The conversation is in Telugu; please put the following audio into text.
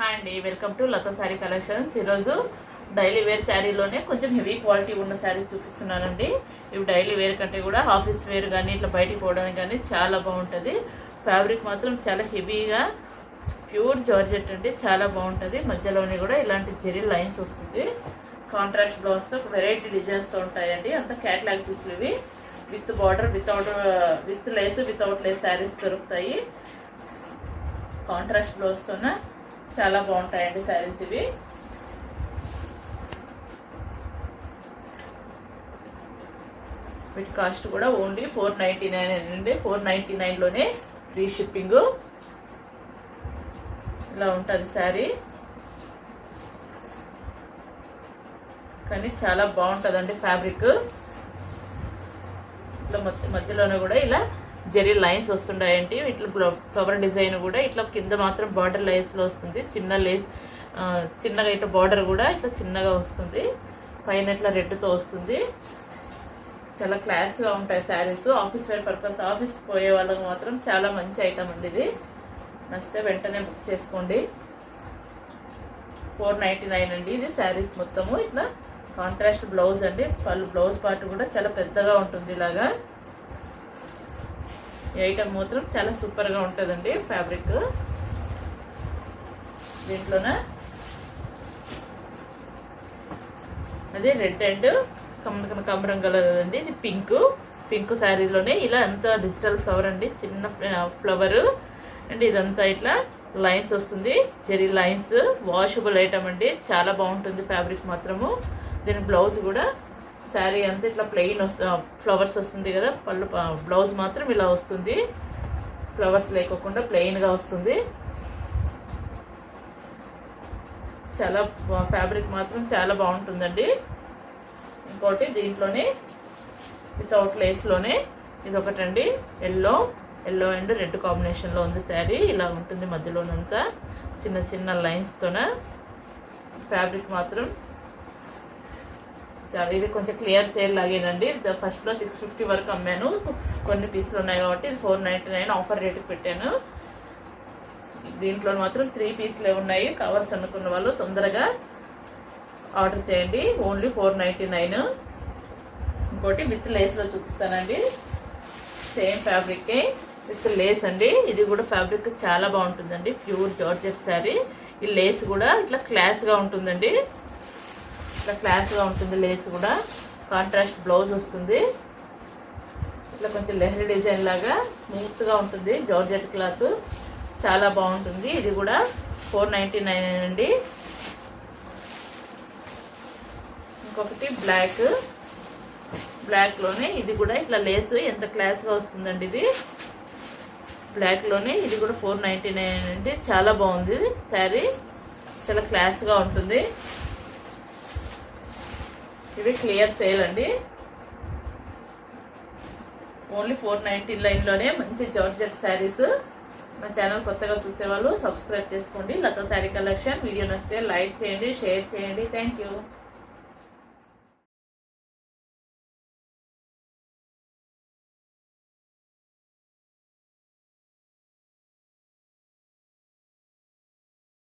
హాయ్ అండి welcome to Latha sari collections. ఈరోజు డైలీ వేర్ శారీలోనే కొంచెం హెవీ క్వాలిటీ ఉన్న శారీస్ చూపిస్తున్నానండి. ఇవి డైలీ వేర్ కంటే కూడా ఆఫీస్ వేర్ కానీ ఇట్లా బయటికి పోవడానికి కానీ చాలా బాగుంటుంది. ఫ్యాబ్రిక్ మాత్రం చాలా హెవీగా ప్యూర్ జార్జెట్ అండి చాలా బాగుంటుంది. మధ్యలోనే కూడా ఇలాంటి జెరీ లైన్స్ వస్తుంది. కాంట్రాస్ట్ బ్లౌజ్తో వెరైటీ డిజైన్స్తో ఉంటాయండి. అంత క్యాట్లాగ్ పీసులు ఇవి. With border without with lace without lace saris దొరుకుతాయి. కాంట్రాస్ట్ బ్లౌజ్తోనే చాలా బాగుంటాయండి శారీస్ ఇవి. వీటి కాస్ట్ కూడా ఓన్లీ ఫోర్ నైంటీ నైన్ అండి. ఫోర్ నైంటీ నైన్లోనే ఫ్రీ షిప్పింగ్. ఇలా ఉంటుంది శారీ. కానీ చాలా బాగుంటుందండి ఫ్యాబ్రిక్. ఇట్లా మధ్య మధ్యలోనే కూడా ఇలా జరీ లైన్స్ వస్తుంటాయండి. ఇట్లా ఫ్లవర్ డిజైన్ కూడా ఇట్లా కింద మాత్రం బార్డర్ లైన్స్లో వస్తుంది. చిన్న లేస్ చిన్నగా ఇట్లా బార్డర్ కూడా ఇట్లా చిన్నగా వస్తుంది. పైన ఇట్లా రెడ్తో వస్తుంది. చాలా క్లాస్గా ఉంటాయి saris. Office wear purpose office పోయే వాళ్ళకి మాత్రం చాలా మంచి ఐటమ్ అండి ఇది. నచ్చితే వెంటనే బుక్ చేసుకోండి. ఫోర్ నైంటీ నైన్ అండి ఇది శారీస్ మొత్తము. ఇట్లా కాంట్రాస్ట్ బ్లౌజ్ అండి. వాళ్ళు బ్లౌజ్ పార్ట్ కూడా చాలా పెద్దగా ఉంటుంది ఇలాగా. ఈ ఐటమ్ మాత్రం చాలా సూపర్గా ఉంటుందండి ఫ్యాబ్రిక్ దీంట్లోన అదే రెడ్ అండ్ కమర కమరం కలర్ అండి ఇది పింక్. పింక్ శారీలోనే ఇలా అంతా డిజిటల్ ఫ్లవర్ అండి చిన్న ఫ్లవర్. అండ్ ఇదంతా ఇట్లా లైన్స్ వస్తుంది చెరీ లైన్స్ వాషబుల్ ఐటమ్ అండి చాలా బాగుంటుంది ఫ్యాబ్రిక్ మాత్రము. దీని బ్లౌజ్ కూడా శారీ అంతా ఇట్లా ప్లెయిన్ వస్తు ఫ్లవర్స్ వస్తుంది కదా పళ్ళు బ్లౌజ్ మాత్రం ఇలా వస్తుంది. ఫ్లవర్స్ లేకోకుండా ప్లెయిన్గా వస్తుంది. చాలా ఫ్యాబ్రిక్ మాత్రం చాలా బాగుంటుందండి. ఇంకోటి దీంట్లోనే వితౌట్ లేస్లోనే ఇది ఒకటండి ఎల్లో ఎల్లో అండ్ రెడ్ కాంబినేషన్లో ఉంది శారీ. ఇలా ఉంటుంది మధ్యలోనంతా. చిన్న చిన్న లైన్స్తోన ఫ్యాబ్రిక్ మాత్రం చాలా ఇది కొంచెం క్లియర్ సేల్ లాగేనండి ఫస్ట్లో సిక్స్ ఫిఫ్టీ వరకు అమ్మాను. కొన్ని పీసులు ఉన్నాయి కాబట్టి ఇది ఫోర్ నైంటీ నైన్ ఆఫర్ రేటుకి పెట్టాను. దీంట్లో మాత్రం త్రీ పీసులే ఉన్నాయి. కవర్స్ అనుకున్న వాళ్ళు తొందరగా ఆర్డర్ చేయండి. ఓన్లీ ఫోర్ నైంటీ నైన్ ఇంకోటి విత్ లేస్లో చూపిస్తానండి. సేమ్ ఫ్యాబ్రికే విత్ లేస్ అండి. ఇది కూడా ఫ్యాబ్రిక్ చాలా బాగుంటుందండి. ప్యూర్ జార్జెట్ శారీ ఈ లేస్ కూడా ఇట్లా క్లాస్గా ఉంటుందండి. ఇట్లా క్లాస్గా ఉంటుంది లేస్ కూడా. కాంట్రాస్ట్ బ్లౌజ్ వస్తుంది. ఇట్లా కొంచెం లెహరీ డిజైన్ లాగా స్మూత్గా ఉంటుంది జార్జెట్ క్లాత్. చాలా బాగుంటుంది. ఇది కూడా ఫోర్ నైంటీ నైన్ అండి. ఇంకొకటి బ్లాక్. బ్లాక్లోనే ఇది కూడా ఇట్లా లేస్ ఎంత క్లాస్గా వస్తుందండి ఇది. బ్లాక్లోనే ఇది కూడా ఫోర్ నైంటీ నైన్ అండి. చాలా బాగుంది. శారీ చాలా క్లాస్గా ఉంటుంది. ఇది క్లియర్ సేల్ అండి. ఓన్లీ ఫోర్ నైంటీ లైన్లోనే మంచి జార్జెట్ శారీస్. నా ఛానల్ కొత్తగా చూసేవాళ్ళు సబ్స్క్రైబ్ చేసుకోండి. లతా శారీ కలెక్షన్. వీడియో నచ్చితే లైక్ చేయండి షేర్ చేయండి. Thank you.